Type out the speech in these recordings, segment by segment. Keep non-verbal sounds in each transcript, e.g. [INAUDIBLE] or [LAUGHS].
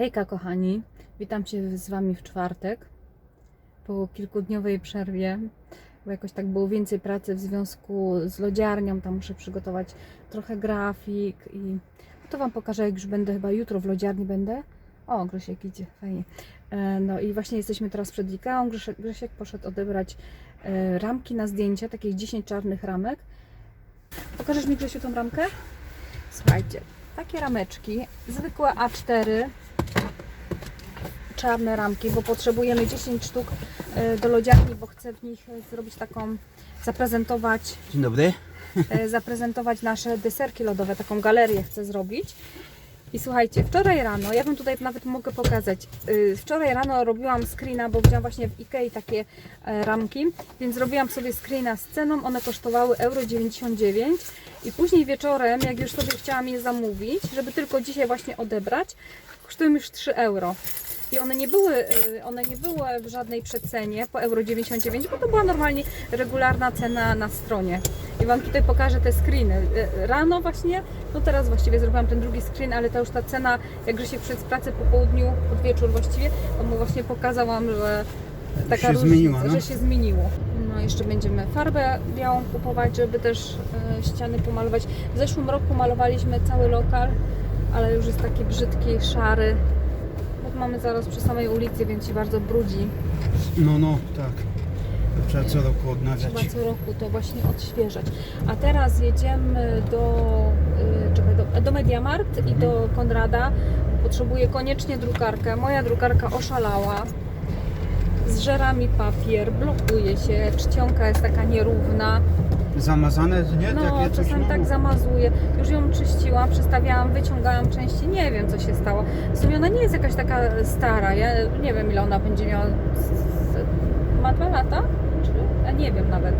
Hejka kochani, witam się z Wami w czwartek po kilkudniowej przerwie, bo jakoś tak było więcej pracy w związku z lodziarnią, tam muszę przygotować trochę grafik i to Wam pokażę, jak już będę, chyba jutro w lodziarni będę. O, Grzesiek idzie, fajnie. E, No i właśnie jesteśmy teraz przed Ikeą, Grzesiek, Grzesiek poszedł odebrać e, ramki na zdjęcia, takich 10 czarnych ramek. Pokażesz mi Grzesiu tą ramkę? Słuchajcie, takie rameczki, zwykłe A4, czarne ramki, bo potrzebujemy 10 sztuk e, do lodziarni, bo chcę w nich e, zrobić taką, zaprezentować, Dzień dobry. e, zaprezentować nasze deserki lodowe, taką galerię chcę zrobić. I słuchajcie, wczoraj rano, ja Wam tutaj nawet mogę pokazać, wczoraj rano robiłam screena, bo widziałam właśnie w Ikei takie ramki, więc zrobiłam sobie screena z ceną, one kosztowały euro 99 i później wieczorem, jak już sobie chciałam je zamówić, żeby tylko dzisiaj właśnie odebrać, kosztują już 3 euro. I one nie były, y, one nie były w żadnej przecenie po euro 99, bo to była normalnie regularna cena na stronie. I Wam tutaj pokażę te screeny. Y, Rano właśnie, no teraz właściwie zrobiłam ten drugi screen, ale to już ta cena, jak się przed pracy po południu, pod wieczór właściwie, to mu właśnie pokazałam, że taka się różnica, zmieniła, no. że się zmieniło. No jeszcze będziemy farbę białą kupować, żeby też e, ściany pomalować. W zeszłym roku malowaliśmy cały lokal, ale już jest taki brzydki, szary. Mamy zaraz przy samej ulicy, więc się bardzo brudzi. No, no, tak. To Trzeba co roku odnawiać. Trzeba co roku to właśnie odświeżać. A teraz jedziemy do, y, czekaj, do, do Mediamart i do Konrada. Potrzebuję koniecznie drukarkę. Moja drukarka oszalała. Zżera mi papier, blokuje się, czcionka jest taka nierówna. Zamazane, nie? No, czasami no. tak zamazuje. Już ją czyściłam, przestawiałam, wyciągałam części. Nie wiem, co się stało. W sumie ona nie jest jakaś taka stara. Ja nie wiem, ile ona będzie miała. Ma dwa lata? Czy? Ja nie wiem nawet.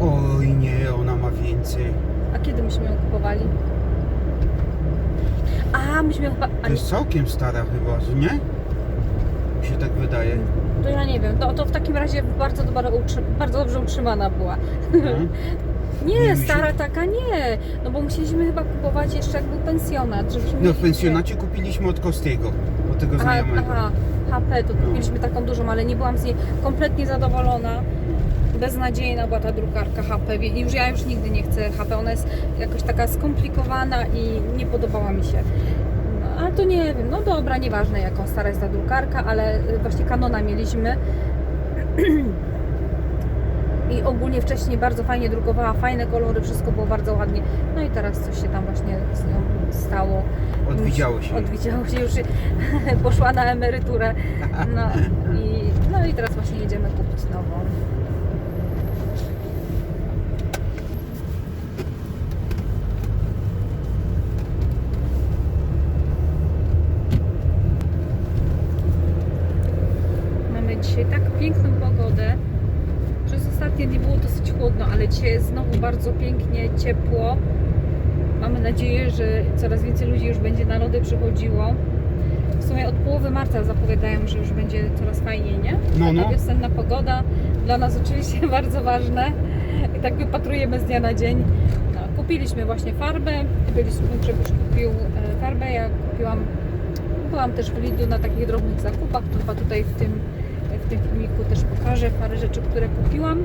Oj nie, ona ma więcej. A kiedy myśmy ją kupowali? A, myśmy ją chyba... To jest całkiem stara chyba, nie? Mi się tak wydaje. To ja nie wiem. To, to w takim razie bardzo, dobra, bardzo dobrze utrzymana była. No. [LAUGHS] Nie, stara taka nie. No bo musieliśmy chyba kupować jeszcze jak był pensjonat. Żebyśmy No mieli w pensjonacie kupiliśmy od Kostiego, od tego Aha, znajomego. aha, HP, to No. kupiliśmy taką dużą, ale nie byłam z niej kompletnie zadowolona. Beznadziejna była ta drukarka HP i już ja już nigdy nie chcę HP. Ona jest jakoś taka skomplikowana i nie podobała mi się. Ale to nie wiem, no dobra, nieważne jaką stara jest ta drukarka, ale y, właśnie Canona mieliśmy. [CLEARS THROAT] I ogólnie wcześniej bardzo fajnie drukowała, fajne kolory, wszystko było bardzo ładnie. No i teraz coś się tam właśnie z nią stało. Odwidziało się. Odwidziało się, już [LAUGHS] poszła na emeryturę. No i, no i teraz właśnie jedziemy kupić nową. Mamy dzisiaj tak piękną pogodę. Przez ostatnie dni było dosyć chłodno, ale dzisiaj jest znowu bardzo pięknie, ciepło. Mamy nadzieję, że coraz więcej ludzi już przychodziło. W sumie od połowy marca zapowiadają, że już będzie coraz fajniej, nie? No, no. wiosenna pogoda. Dla nas oczywiście [LAUGHS] bardzo ważne. I tak wypatrujemy z dnia na dzień. No, kupiliśmy właśnie farbę. Byliśmy, Grzegorz kupił e, farbę. Ja kupiłam, byłam też w Lidlu na takich drobnych zakupach. To chyba tutaj w tym, w tym filmiku też pokażę parę rzeczy, które kupiłam.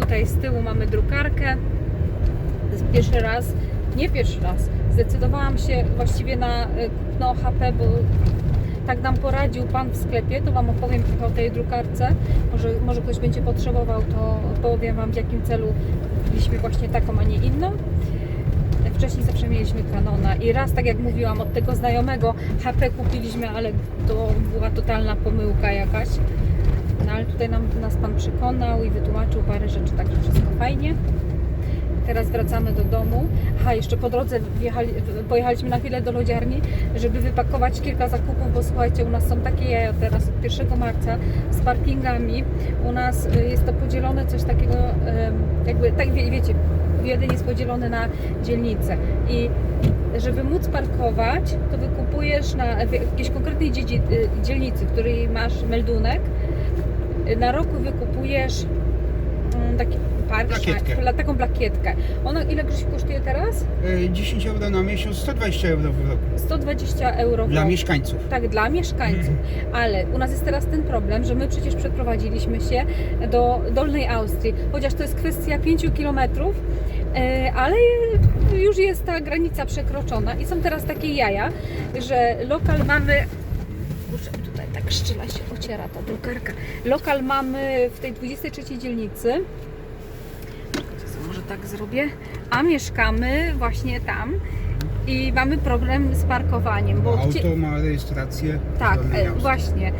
Tutaj z tyłu mamy drukarkę. Pierwszy raz, nie pierwszy raz, zdecydowałam się właściwie na e, kupno HP, bo tak nam poradził Pan w sklepie, to Wam opowiem trochę o tej drukarce. Może, może ktoś będzie potrzebował, to powiem Wam w jakim celu kupiliśmy właśnie taką, a nie inną. Wcześniej zawsze mieliśmy Canona i raz, tak jak mówiłam, od tego znajomego HP kupiliśmy, ale to była totalna pomyłka jakaś. No ale tutaj nam, nas Pan przekonał i wytłumaczył parę rzeczy, także wszystko fajnie. Teraz wracamy do domu. Aha, jeszcze po drodze wjechali, pojechaliśmy na chwilę do lodziarni, żeby wypakować kilka zakupów, bo słuchajcie, u nas są takie jaja teraz od 1 marca z parkingami. U nas y, jest to podzielone coś takiego, jakby, tak wie, wiecie, jeden jest podzielony na dzielnice i żeby móc parkować, to wykupujesz na jakiejś konkretnej y, dzielnicy, w której masz meldunek, y, na roku wykupujesz mm, taki park, Plakietkę. szaj- taką plakietkę. Ona ile Grzesiu kosztuje teraz? E, 10 euro na miesiąc, 120 euro w roku. 120 euro w Dla roku. mieszkańców. Tak, dla mieszkańców. Ale u nas jest teraz ten problem, że my przecież przeprowadziliśmy się do Dolnej Austrii, chociaż to jest kwestia 5 kilometrów, e, ale już jest ta granica przekroczona i są teraz takie jaja, że lokal mamy. Muszę tutaj tak szczyla się ociera ta drukarka. Lokal mamy w tej 23 dzielnicy. Tak zrobię. A mieszkamy właśnie tam i mamy problem z parkowaniem, bo Bo chcie- auto ma rejestrację. tak, e, właśnie.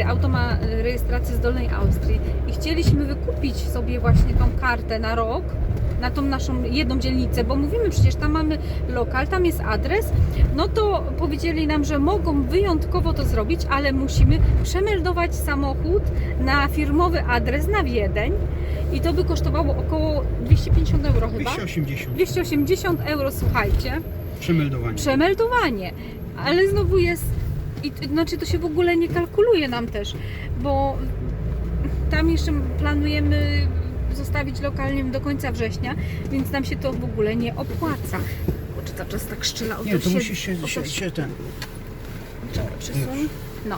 E, Auto ma e, rejestrację z Dolnej Austrii i chcieliśmy wykupić sobie właśnie tą kartę na rok, na tą naszą jedną dzielnicę, bo mówimy przecież, tam mamy lokal, tam jest adres, no to powiedzieli nam, że mogą wyjątkowo to zrobić, ale musimy przemeldować samochód na firmowy adres na Wiedeń i to by kosztowało około 250 euro chyba. 280 280 euro, słuchajcie przemeldowanie. przemeldowanie, ale znowu jest, i, to znaczy to się w ogóle nie kalkuluje nam też, bo tam jeszcze planujemy zostawić lokalnie do końca września, więc nam się to w ogóle nie opłaca. Czy cały czas tak szczela o Nie, to się, musisz się, o się, się ten. Czekaj, przesuń. No.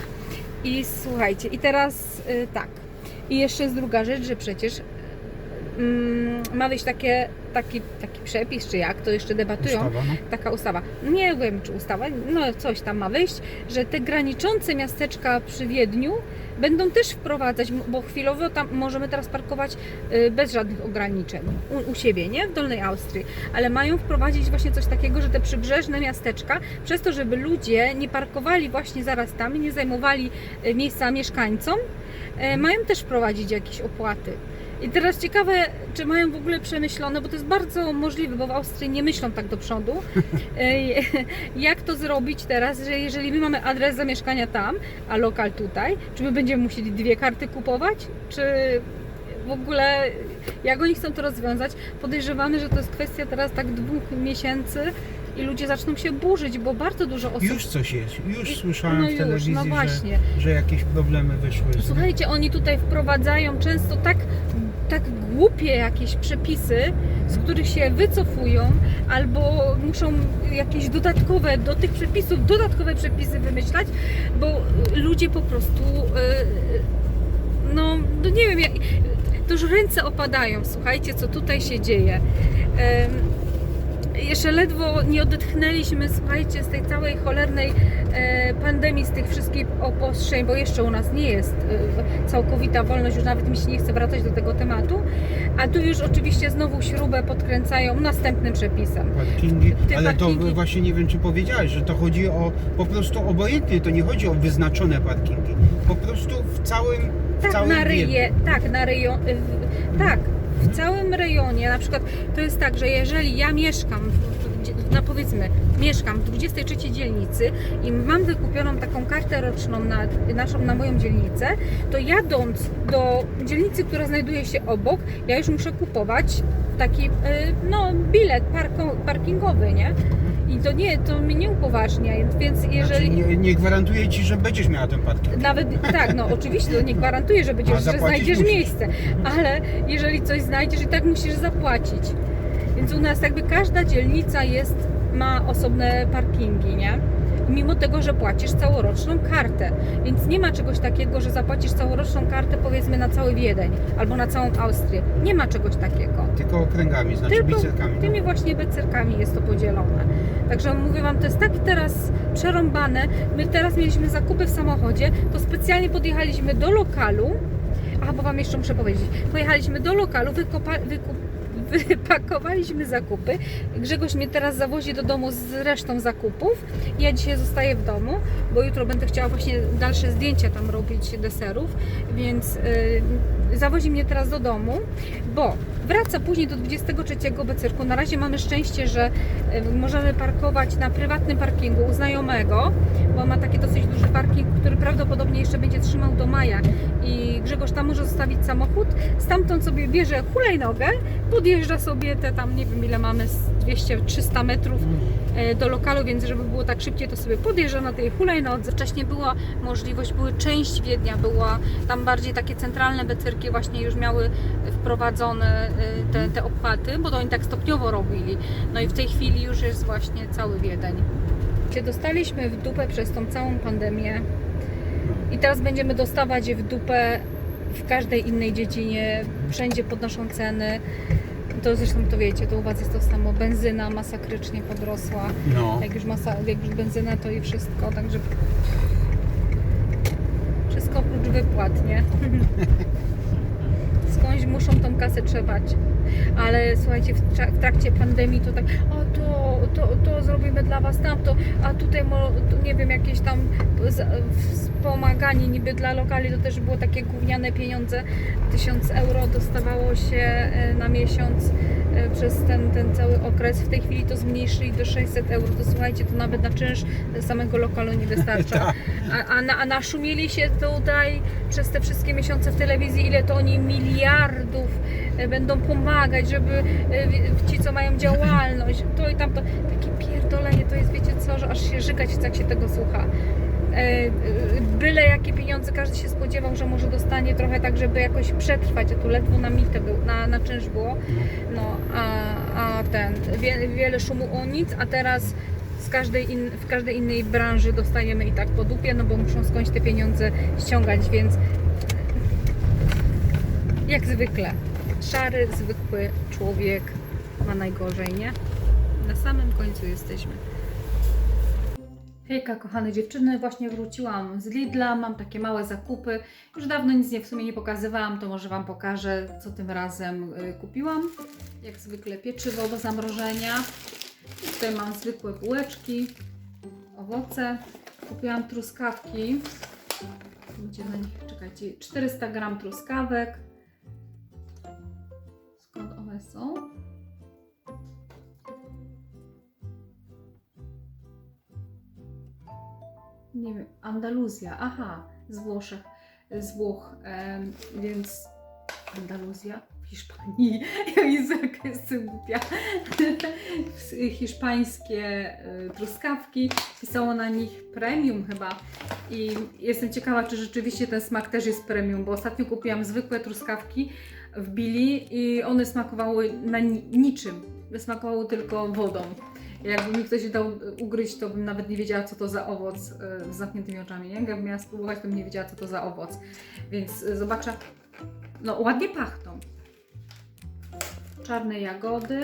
I słuchajcie, i teraz y, tak. I jeszcze jest druga rzecz, że przecież mm, ma być takie, taki, taki przepis, czy jak, to jeszcze debatują Ustawa, no. taka ustawa. Nie wiem, czy ustawa, no coś tam ma wyjść, że te graniczące miasteczka przy Wiedniu będą też wprowadzać, bo chwilowo tam możemy teraz parkować y, bez żadnych ograniczeń u, u siebie, nie? W Dolnej Austrii. Ale mają wprowadzić właśnie coś takiego, że te przybrzeżne miasteczka, przez to, żeby ludzie nie parkowali właśnie zaraz tam i nie zajmowali y, miejsca mieszkańcom, y, mają też wprowadzić jakieś opłaty. I teraz ciekawe, czy mają w ogóle przemyślone, bo to jest bardzo możliwe, bo w Austrii nie myślą tak do przodu. [LAUGHS] Ej, Jak to zrobić teraz, że jeżeli my mamy adres zamieszkania tam, a lokal tutaj, czy my będziemy musieli dwie karty kupować? Czy w ogóle jak oni chcą to rozwiązać? Podejrzewamy, że to jest kwestia teraz tak dwóch miesięcy i ludzie zaczną się burzyć, bo bardzo dużo osób. Już coś jest. Już I- słyszałem no w już, telewizji, no właśnie. Że, że jakieś problemy wyszły. Słuchajcie, oni tutaj wprowadzają często tak, tak głupie jakieś przepisy, z których się wycofują, albo muszą jakieś dodatkowe, do tych przepisów, dodatkowe przepisy wymyślać, bo ludzie po prostu, yy, no, no nie wiem, jak, to już ręce opadają, słuchajcie, co tutaj się dzieje. Jeszcze ledwo nie odetchnęliśmy, słuchajcie, z tej całej cholernej e, pandemii, z tych wszystkich obostrzeń, bo jeszcze u nas nie jest e, całkowita wolność, już nawet mi się nie chce wracać do tego tematu, a tu już oczywiście znowu śrubę podkręcają następnym przepisem. Parkingi, Te ale parkingi- to właśnie nie wiem, czy powiedziałeś, że to chodzi o po prostu obojętnie, to nie chodzi o wyznaczone parkingi. Po prostu w całym, w Tak, całym na reje, tak, na rejon, tak, w całym rejonie, na przykład to jest tak, że jeżeli ja mieszkam, no powiedzmy, mieszkam w 23 dzielnicy i mam wykupioną taką kartę roczną na naszą, na moją dzielnicę, to jadąc do dzielnicy, która znajduje się obok, ja już muszę kupować taki, y, no, bilet parko, parkingowy, nie? I to nie, to mnie nie upoważnia, więc jeżeli... Znaczy, nie, nie gwarantuję ci, że będziesz miała ten parking. Nawet tak, no oczywiście to nie [LAUGHS] gwarantuje, że, będziesz, że znajdziesz musisz. miejsce, ale jeżeli coś znajdziesz i tak musisz zapłacić. Więc u nas jakby każda dzielnica jest, ma osobne parkingi, nie? Mimo tego, że płacisz całoroczną kartę. Więc nie ma czegoś takiego, że zapłacisz całoroczną kartę powiedzmy na cały Wiedeń albo na całą Austrię. Nie ma czegoś takiego. Tylko okręgami, znaczy Tylko bicerkami. no. tymi właśnie becerkami jest to podzielone. Także mówię Wam, to jest tak teraz przerąbane. My teraz mieliśmy zakupy w samochodzie, to specjalnie podjechaliśmy do lokalu. A, bo Wam jeszcze muszę powiedzieć. Pojechaliśmy do lokalu, wykopa, wykup, [LAUGHS] wypakowaliśmy zakupy. Grzegorz mnie teraz zawozi do domu z resztą zakupów. Ja dzisiaj zostaję w domu, bo jutro będę chciała właśnie dalsze zdjęcia tam robić deserów, więc yy, zawozi mnie teraz do domu, bo wraca później do 23 becerku. Na razie mamy szczęście, że y, możemy parkować na prywatnym parkingu u znajomego, bo ma taki dosyć duży parking, który prawdopodobnie jeszcze będzie trzymał do maja i Grzegorz tam może zostawić samochód, stamtąd sobie bierze hulajnogę, podjeżdża sobie te tam, nie wiem ile mamy, 200-300 metrów e, do lokalu, więc żeby było tak szybciej, to sobie podjeżdżam na tej hulajnodze. Wcześniej była możliwość, były część Wiednia, była tam bardziej takie centralne becyrki właśnie już miały wprowadzone e, te, te opłaty, bo to oni tak stopniowo robili. No i w tej chwili już jest właśnie cały Wiedeń. Się dostaliśmy w dupę przez tą całą pandemię i teraz będziemy dostawać je w dupę w każdej innej dziedzinie, wszędzie podnoszą ceny. To zresztą to wiecie, to u Was jest to samo. Benzyna masakrycznie podrosła. No. Jak już, masa, jak już benzyna, to i wszystko, także wszystko oprócz wypłat, nie? [LAUGHS] Skądś muszą tą kasę trzepać. Ale słuchajcie, w trakcie pandemii to tak, o to, to, to zrobimy dla Was tamto, a tutaj nie wiem, jakieś tam wspomaganie niby dla lokali, to też było takie gówniane pieniądze, 1000 euro dostawało się e, na miesiąc przez ten, ten cały okres. W tej chwili to zmniejszyli do 600 euro, to słuchajcie, to nawet na czynsz samego lokalu nie wystarcza. [LAUGHS] A, a, na, a się tutaj przez te wszystkie miesiące w telewizji, ile to oni miliardów e, będą pomagać, żeby e, ci, co mają działalność, to i tamto. Takie pierdolenie to jest, wiecie co, że aż się żygać jak się tego słucha. E, e, Byle jakie pieniądze, każdy się spodziewał, że może dostanie trochę tak, żeby jakoś przetrwać, a tu ledwo na mitę był, na, na czynsz było. No, a, a ten, wie, wiele szumu o nic, a teraz z każdej in, w każdej innej branży dostajemy i tak po dupie, no bo muszą skądś te pieniądze ściągać, więc jak zwykle, szary, zwykły człowiek ma najgorzej, nie? Na samym końcu jesteśmy. Hejka, kochane dziewczyny, właśnie wróciłam z Lidla, mam takie małe zakupy. Już dawno nic nie, w sumie nie pokazywałam, to może Wam pokażę, co tym razem y, kupiłam. Jak zwykle pieczywo do zamrożenia. Tutaj mam zwykłe bułeczki, owoce. Kupiłam truskawki. Gdzie na nich, czekajcie, 400 gram truskawek. Andaluzja, aha, z Włoszech, z Włoch, więc Andaluzja w Hiszpanii. [LAUGHS] Jaka jestem głupia. [LAUGHS] Hiszpańskie y, truskawki, pisało na nich premium chyba. I jestem ciekawa, czy rzeczywiście ten smak też jest premium, bo ostatnio kupiłam zwykłe truskawki w Bili i one smakowały na ni- niczym. Smakowały tylko wodą. Jakby mi ktoś dał ugryźć, to bym nawet nie wiedziała, co to za owoc y, z zamkniętymi oczami. Nie? Jakbym miała spróbować, to bym nie wiedziała, co to za owoc. Więc y, zobaczę. No, ładnie pachną. Czarne jagody.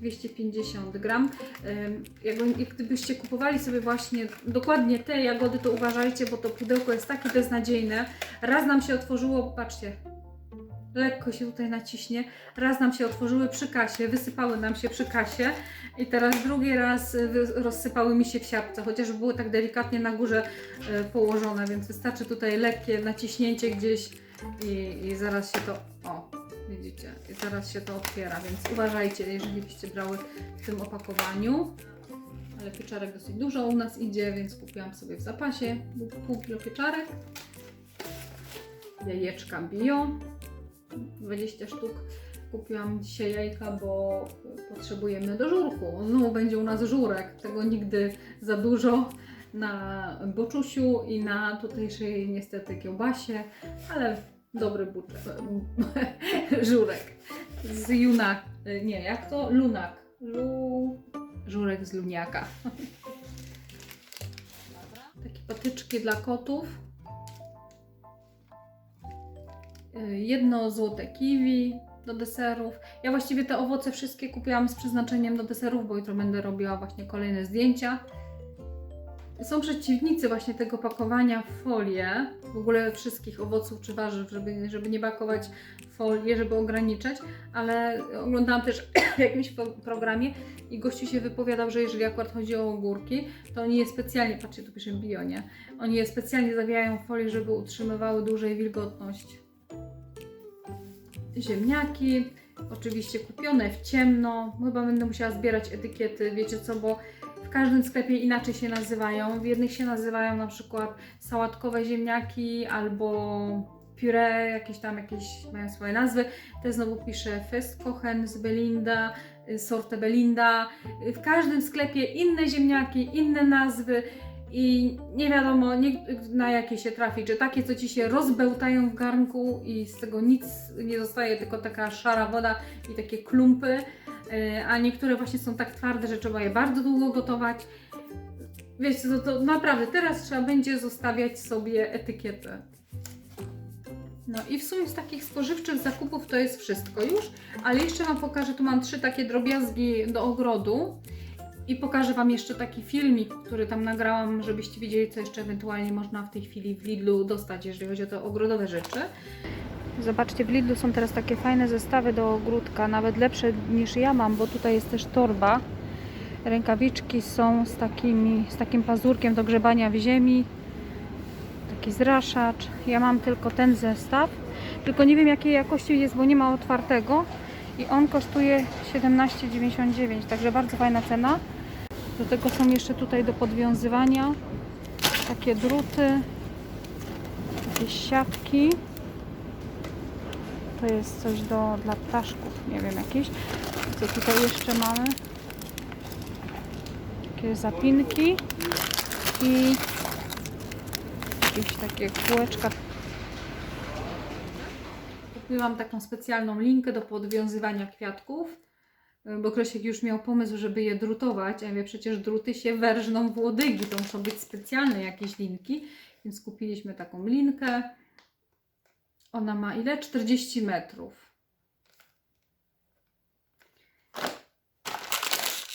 250 gram. Jakby, jak gdybyście kupowali sobie właśnie dokładnie te jagody, to uważajcie, bo to pudełko jest takie beznadziejne. Raz nam się otworzyło, patrzcie, lekko się tutaj naciśnie. Raz nam się otworzyły przy kasie, wysypały nam się przy kasie i teraz drugi raz y, rozsypały mi się w siatce, chociaż były tak delikatnie na górze y, położone, więc wystarczy tutaj lekkie naciśnięcie gdzieś i, i zaraz się to, o, widzicie, i zaraz się to otwiera, więc uważajcie, jeżeli byście brały w tym opakowaniu. Ale pieczarek dosyć dużo u nas idzie, więc kupiłam sobie w zapasie pół kilo pieczarek. Jajeczka bio, 20 sztuk. Kupiłam dzisiaj jajka, bo potrzebujemy do żurku. Znowu będzie u nas żurek, tego nigdy za dużo na boczusiu i na tutejszej niestety kiełbasie, ale dobry buczek, [LAUGHS] żurek z junak, nie, jak to? Lunak. Lu... Żurek z luniaka. [LAUGHS] Takie patyczki dla kotów. Jedno złote kiwi do deserów. Ja właściwie te owoce wszystkie kupiłam z przeznaczeniem do deserów, bo jutro będę robiła właśnie kolejne zdjęcia. Są przeciwnicy właśnie tego pakowania w folię, w ogóle wszystkich owoców czy warzyw, żeby, żeby nie pakować w folię, żeby ograniczać, ale oglądałam też [CLEARS THROAT] w jakimś pro- programie i gościu się wypowiadał, że jeżeli akurat chodzi o ogórki, to oni je specjalnie, patrzcie tu pisze bio? Oni je specjalnie zawijają w folię, żeby utrzymywały dłużej wilgotność. Ziemniaki, oczywiście kupione w ciemno. Chyba będę musiała zbierać etykiety, wiecie co, bo w każdym sklepie inaczej się nazywają. W jednych się nazywają na przykład sałatkowe ziemniaki albo puree, jakieś tam jakieś mają swoje nazwy. Te znowu pisze Festkochen z Belinda, y, sortę Belinda. Y, W każdym sklepie inne ziemniaki, inne nazwy i nie wiadomo nie, na jakie się trafi. Czy takie, co ci się rozbełtają w garnku i z tego nic nie zostaje, tylko taka szara woda i takie klumpy. Y, A niektóre właśnie są tak twarde, że trzeba je bardzo długo gotować. Wiecie, to, to naprawdę teraz trzeba będzie zostawiać sobie etykietę. No i w sumie z takich spożywczych zakupów to jest wszystko już, ale jeszcze Wam pokażę, tu mam trzy takie drobiazgi do ogrodu i pokażę Wam jeszcze taki filmik, który tam nagrałam, żebyście wiedzieli, co jeszcze ewentualnie można w tej chwili w Lidlu dostać, jeżeli chodzi o te ogrodowe rzeczy. Zobaczcie, w Lidlu są teraz takie fajne zestawy do ogródka, nawet lepsze niż ja mam, bo tutaj jest też torba. Rękawiczki są z, takimi, z takim pazurkiem do grzebania w ziemi. Taki zraszacz. Ja mam tylko ten zestaw. Tylko nie wiem jakiej jakości jest, bo nie ma otwartego. I on kosztuje 17,99, także bardzo fajna cena. Do tego są jeszcze tutaj do podwiązywania takie druty, jakieś siatki. To jest coś do, dla ptaszków, nie wiem jakieś. Co tutaj jeszcze mamy? takie zapinki i jakieś takie kółeczka. Kupiłam taką specjalną linkę do podwiązywania kwiatków, bo Krosiek już miał pomysł, żeby je drutować, a ja mówię, przecież druty się werżną w łodygi, to muszą być specjalne jakieś linki, więc kupiliśmy taką linkę. Ona ma ile? 40 metrów.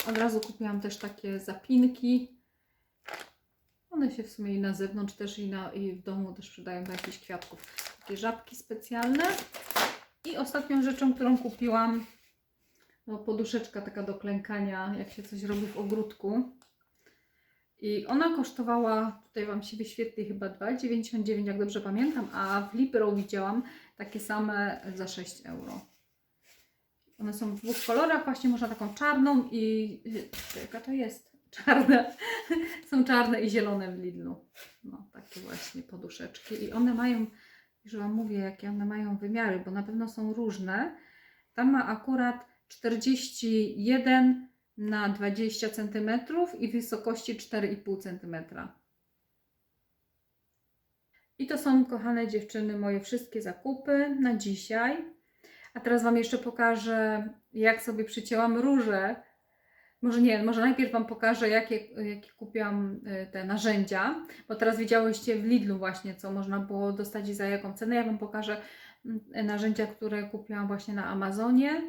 Od razu kupiłam też takie zapinki. One się w sumie i na zewnątrz też i, na, i w domu też przydają do jakichś kwiatków. Takie żabki specjalne. I ostatnią rzeczą, którą kupiłam, no poduszeczka taka do klękania, jak się coś robi w ogródku. I ona kosztowała, tutaj Wam się wyświetli chyba 2,99 jak dobrze pamiętam, a w Libro widziałam takie same za 6 euro. One są w dwóch kolorach, właśnie można taką czarną i... Jaka to jest? Czarne. [LAUGHS] Są czarne i zielone w Lidlu. No, takie właśnie poduszeczki. I one mają, już Wam mówię, jakie one mają wymiary, bo na pewno są różne. Tam ma akurat 41 na 20 cm i wysokości 4,5 cm. I to są, kochane dziewczyny, moje wszystkie zakupy na dzisiaj. A teraz Wam jeszcze pokażę, jak sobie przycięłam róże. Może nie, może najpierw Wam pokażę, jakie, jakie kupiłam y, te narzędzia, bo teraz widziałyście w Lidlu właśnie, co można było dostać i za jaką cenę. Ja Wam pokażę mm, narzędzia, które kupiłam właśnie na Amazonie.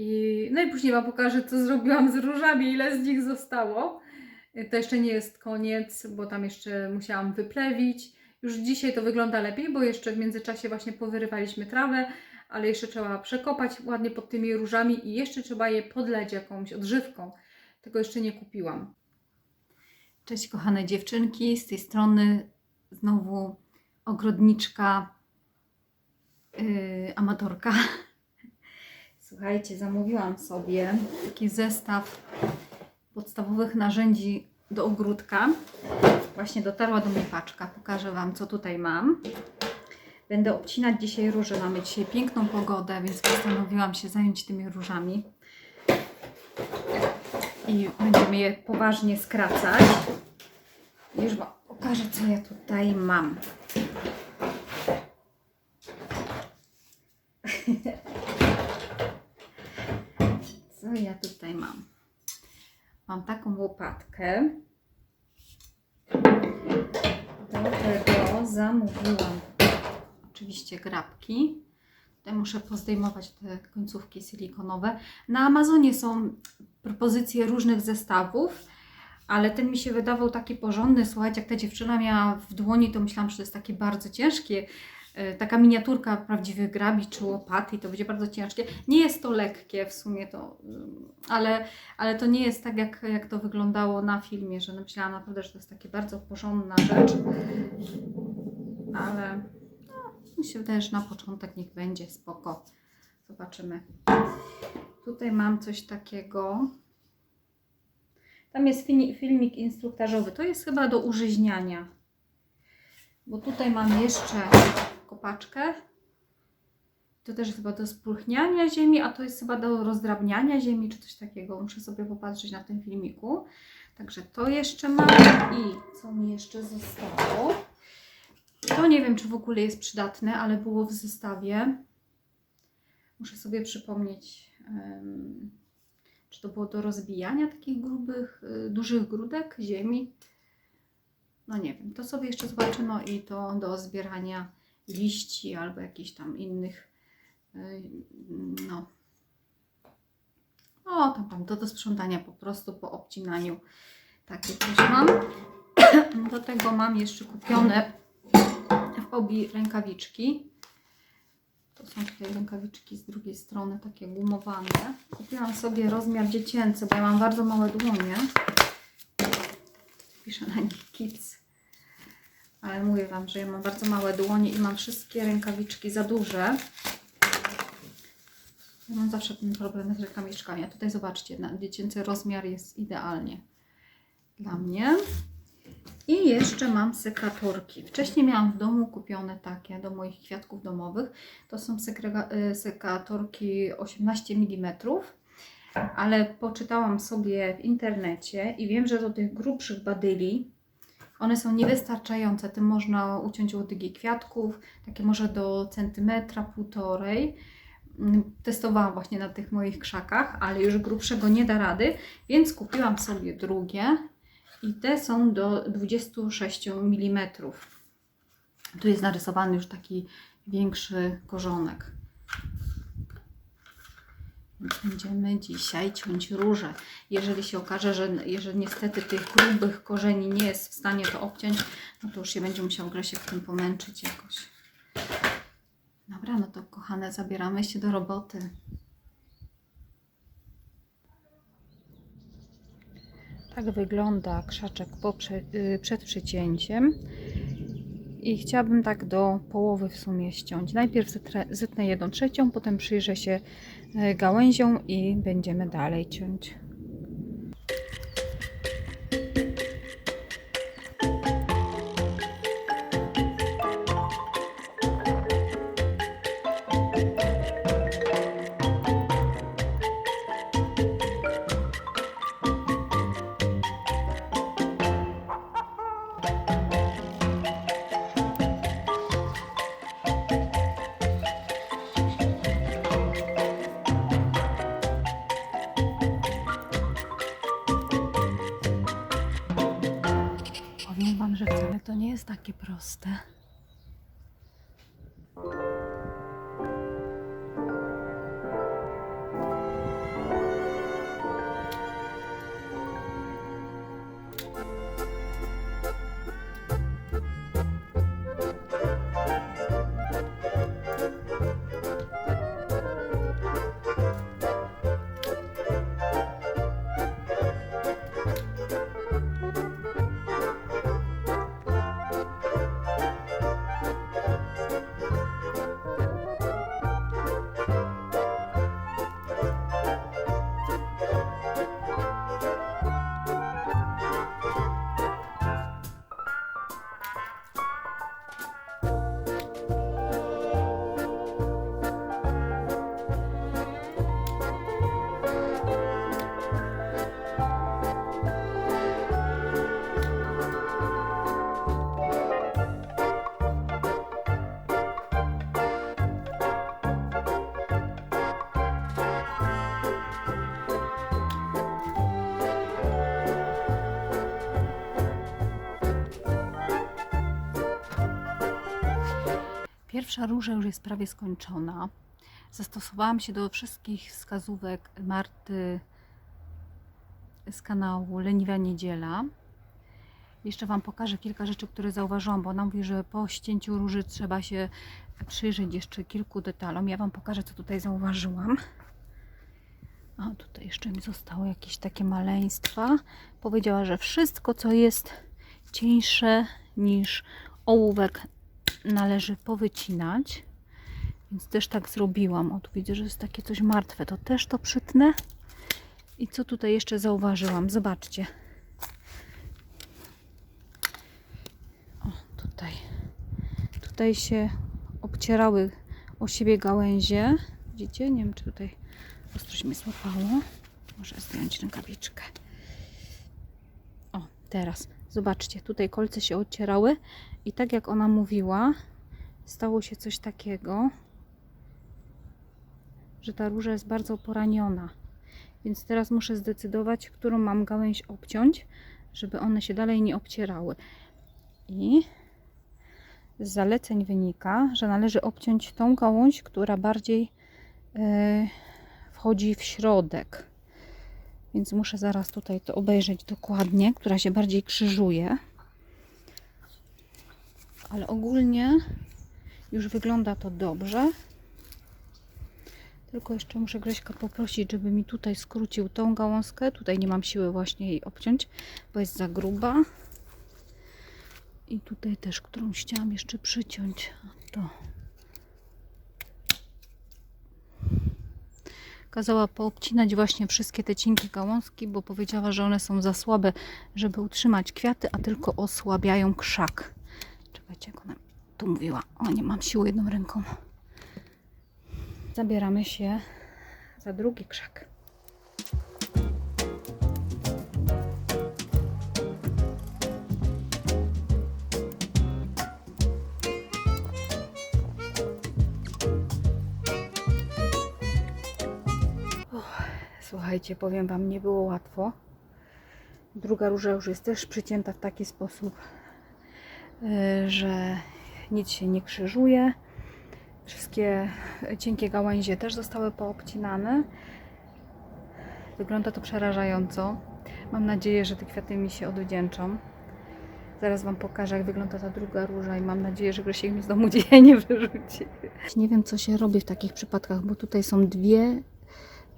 I, no i później Wam pokażę, co zrobiłam z różami, ile z nich zostało. Y, To jeszcze nie jest koniec, bo tam jeszcze musiałam wyplewić. Już dzisiaj to wygląda lepiej, bo jeszcze w międzyczasie właśnie powyrywaliśmy trawę, ale jeszcze trzeba przekopać ładnie pod tymi różami i jeszcze trzeba je podleć jakąś odżywką. Tego jeszcze nie kupiłam. Cześć kochane dziewczynki, z tej strony znowu ogrodniczka, yy, amatorka. Słuchajcie, zamówiłam sobie taki zestaw podstawowych narzędzi do ogródka. Właśnie dotarła do mnie paczka. Pokażę Wam, co tutaj mam. Będę obcinać dzisiaj róże. Mamy dzisiaj piękną pogodę, więc postanowiłam się zająć tymi różami. I będziemy je poważnie skracać. Już Wam pokażę, co ja tutaj mam. [LAUGHS] Co ja tutaj mam? Mam taką łopatkę. Do tego zamówiłam oczywiście grabki. Tutaj muszę pozdejmować te końcówki silikonowe. Na Amazonie są propozycje różnych zestawów, ale ten mi się wydawał taki porządny. Słuchajcie, jak ta dziewczyna miała w dłoni, to myślałam, że to jest takie bardzo ciężkie. E, Taka miniaturka prawdziwych grabi czy łopaty to będzie bardzo ciężkie. Nie jest to lekkie w sumie, to, ym, ale, ale to nie jest tak, jak, jak to wyglądało na filmie, że myślałam naprawdę, że to jest takie bardzo porządna rzecz. Ale mi się wydaje, że na początek niech będzie spoko. Zobaczymy. Tutaj mam coś takiego. Tam jest filmik instruktażowy. To jest chyba do użyźniania. Bo tutaj mam jeszcze kopaczkę. To też jest chyba do spulchniania ziemi, a to jest chyba do rozdrabniania ziemi, czy coś takiego. Muszę sobie popatrzeć na tym filmiku. Także to jeszcze mam. I co mi jeszcze zostało? To nie wiem, czy w ogóle jest przydatne, ale było w zestawie. Muszę sobie przypomnieć, czy to było do rozbijania takich grubych, y, dużych grudek ziemi. No nie wiem, to sobie jeszcze zobaczę. No i to do zbierania liści albo jakichś tam innych, y, no. O, tam, tam, to do sprzątania po prostu po obcinaniu. Takie też mam. [CLEARS THROAT] Do tego mam jeszcze kupione w obi rękawiczki. To są tutaj rękawiczki z drugiej strony, takie gumowane. Kupiłam sobie rozmiar dziecięcy, bo ja mam bardzo małe dłonie. Piszę na nich kids. Ale mówię Wam, że ja mam bardzo małe dłonie i mam wszystkie rękawiczki za duże. Ja mam zawsze ten problem z rękawiczkami. A tutaj zobaczcie, na dziecięcy rozmiar jest idealnie dla mnie. I jeszcze mam sekatorki. Wcześniej miałam w domu kupione takie do moich kwiatków domowych. To są y, sekatorki 18 mm, ale poczytałam sobie w internecie i wiem, że do tych grubszych badyli one są niewystarczające. Tym można uciąć łodygi kwiatków, takie może do centymetra, półtorej. Mm, Testowałam właśnie na tych moich krzakach, ale już grubszego nie da rady, więc kupiłam sobie drugie i te są do 26 mm. Tu jest narysowany już taki większy korzonek. Będziemy dzisiaj ciąć róże. Jeżeli się okaże, że jeżeli niestety tych grubych korzeni nie jest w stanie to obciąć, no to już się będzie musiał Grzesiek w tym pomęczyć jakoś. Dobra, no to kochane, zabieramy się do roboty. Tak wygląda krzaczek po y, przed przycięciem. I chciałabym tak do połowy w sumie ściąć. Najpierw zetnę jedną trzecią, potem przyjrzę się y, gałęzią i będziemy dalej ciąć. Takie Pierwsza róża już jest prawie skończona. Zastosowałam się do wszystkich wskazówek Marty z kanału Leniwa Niedziela. Jeszcze Wam pokażę kilka rzeczy, które zauważyłam, bo ona mówi, że po ścięciu róży trzeba się przyjrzeć jeszcze kilku detalom. Ja Wam pokażę, co tutaj zauważyłam. A tutaj jeszcze mi zostało jakieś takie maleństwa. Powiedziała, że wszystko, co jest cieńsze niż ołówek, należy powycinać. Więc też tak zrobiłam. O, tu widzę, że jest takie coś martwe. To też to przytnę. I co tutaj jeszcze zauważyłam? Zobaczcie. O, tutaj. Tutaj się obcierały o siebie gałęzie. Widzicie? Nie wiem, czy tutaj ostrość mnie złapało. Może zdjąć rękawiczkę. O, teraz. Zobaczcie, tutaj kolce się odcierały i tak jak ona mówiła, stało się coś takiego, że ta róża jest bardzo poraniona. Więc teraz muszę zdecydować, którą mam gałęź obciąć, żeby one się dalej nie obcierały. I z zaleceń wynika, że należy obciąć tą gałąź, która bardziej e, wchodzi w środek. Więc muszę zaraz tutaj to obejrzeć dokładnie, która się bardziej krzyżuje. Ale ogólnie już wygląda to dobrze. Tylko jeszcze muszę Grześka poprosić, żeby mi tutaj skrócił tą gałązkę. Tutaj nie mam siły właśnie jej obciąć, bo jest za gruba. I tutaj też, którą chciałam jeszcze przyciąć. To. Kazała poobcinać właśnie wszystkie te cienkie gałązki, bo powiedziała, że one są za słabe, żeby utrzymać kwiaty, a tylko osłabiają krzak. Czekajcie, jak ona tu mówiła. O, nie mam siły jedną ręką. Zabieramy się za drugi krzak. Słuchajcie, powiem Wam, nie było łatwo. Druga róża już jest też przycięta w taki sposób, yy, że nic się nie krzyżuje. Wszystkie cienkie gałęzie też zostały poobcinane. Wygląda to przerażająco. Mam nadzieję, że te kwiaty mi się odwdzięczą. Zaraz Wam pokażę, jak wygląda ta druga róża i mam nadzieję, że Grzesiek mi z domu [LAUGHS] dzisiaj nie wyrzuci. Nie wiem, co się robi w takich przypadkach, bo tutaj są dwie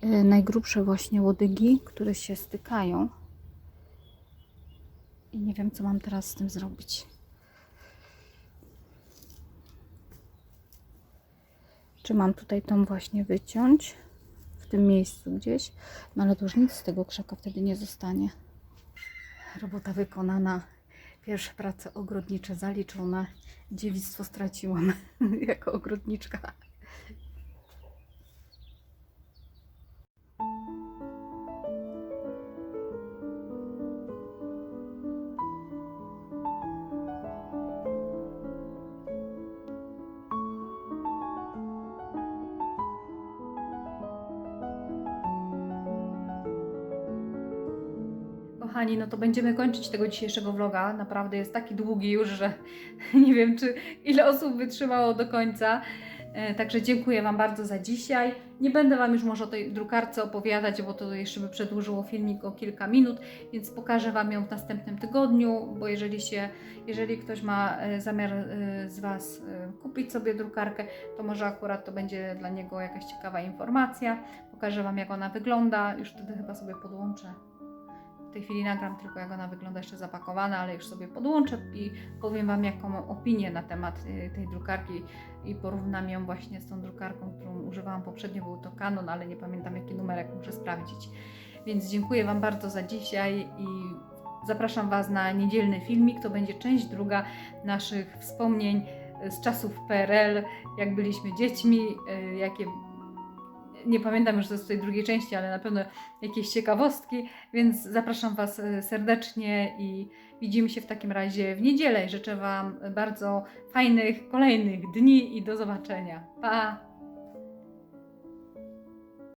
najgrubsze właśnie łodygi, które się stykają. I nie wiem, co mam teraz z tym zrobić. Czy mam tutaj tą właśnie wyciąć w tym miejscu gdzieś? No ale to już nic z tego krzaka wtedy nie zostanie. Robota wykonana. Pierwsze prace ogrodnicze zaliczone. Dziewictwo straciłam [LAUGHS] jako ogrodniczka. No to będziemy kończyć tego dzisiejszego vloga. Naprawdę jest taki długi już, że [LAUGHS] nie wiem, czy ile osób wytrzymało do końca. E, Także dziękuję Wam bardzo za dzisiaj. Nie będę Wam już może o tej drukarce opowiadać, bo to jeszcze by przedłużyło filmik o kilka minut, więc pokażę Wam ją w następnym tygodniu, bo jeżeli się, jeżeli ktoś ma e, zamiar e, z Was kupić sobie drukarkę, to może akurat to będzie dla niego jakaś ciekawa informacja. Pokażę Wam jak ona wygląda, już wtedy chyba sobie podłączę w tej chwili nagram tylko jak ona wygląda jeszcze zapakowana, ale już sobie podłączę i powiem Wam jaką mam opinię na temat y, tej drukarki i porównam ją właśnie z tą drukarką, którą używałam poprzednio, był to Canon, ale nie pamiętam jaki numerek, muszę sprawdzić. Więc dziękuję Wam bardzo za dzisiaj i zapraszam Was na niedzielny filmik, to będzie część druga naszych wspomnień z czasów PRL, jak byliśmy dziećmi, y, jakie nie pamiętam już z tej drugiej części, ale na pewno jakieś ciekawostki, więc zapraszam Was e, serdecznie i widzimy się w takim razie w niedzielę. Życzę Wam bardzo fajnych kolejnych dni i do zobaczenia. Pa!